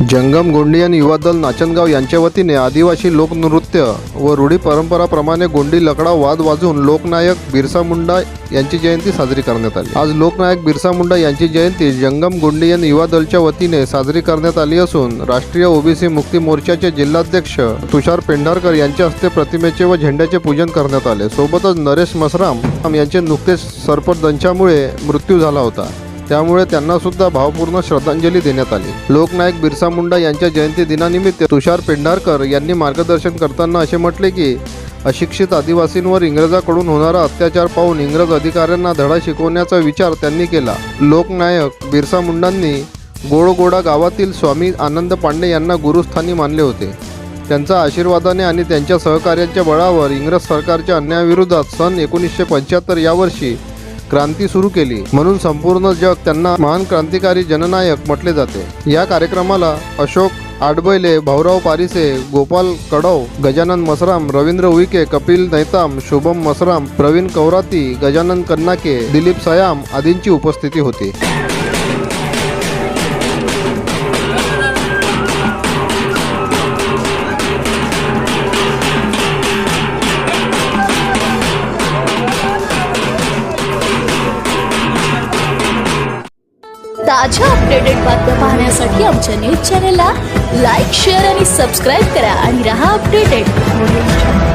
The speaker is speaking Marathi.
जंगम गोंडियन युवा दल नाचनगाव यांच्या वतीने आदिवासी लोकनृत्य व रूढी परंपराप्रमाणे गोंडी लकडा वाद वाजवून लोकनायक बिरसा मुंडा यांची जयंती साजरी करण्यात आली. आज लोकनायक बिरसा मुंडा यांची जयंती जंगम गोंडियन युवा दलच्या वतीने साजरी करण्यात आली असून राष्ट्रीय ओबीसी मुक्ती मोर्चाचे जिल्हाध्यक्ष तुषार पेंढारकर यांच्या हस्ते प्रतिमेचे व झेंड्याचे पूजन करण्यात आले. सोबतच नरेश मसराम यांचे नुकतेच सर्पदंशामुळे मृत्यू झाला होता. त्यामुळे त्यांना सुद्धा भावपूर्ण श्रद्धांजली देण्यात आली. लोकनायक बिरसा मुंडा यांच्या जयंती दिनानिमित्त तुषार पेंढारकर यांनी मार्गदर्शन करताना असे म्हटले की अशिक्षित आदिवासींवर इंग्रजाकडून होणारा अत्याचार पाहून इंग्रज अधिकाऱ्यांना धडा शिकवण्याचा विचार त्यांनी केला. लोकनायक बिरसा मुंडांनी गोडगोडा गावातील स्वामी आनंद पांडे यांना गुरुस्थानी मानले होते. त्यांच्या आशीर्वादाने आणि त्यांच्या सहकार्यांच्या बळावर इंग्रज सरकारच्या अन्यायाविरोधात सन एकोणीसशे पंच्याहत्तर यावर्षी क्रांती सुरू केली. म्हणून संपूर्ण जग त्यांना महान क्रांतिकारी जननायक म्हटले जाते. या कार्यक्रमाला अशोक आडबैले भाऊराव पारिसे गोपाल कडव गजानन मसराम रवींद्र उईके कपिल नैताम शुभम मसराम प्रवीण कौराती गजानन कन्नाके दिलीप सयाम आदींची उपस्थिती होती. ताज्या अपडेटेड बातम्या पाहण्यासाठी आमच्या न्यूज चॅनलला लाईक शेअर आणि सबस्क्राईब करा आणि रहा अपडेटेड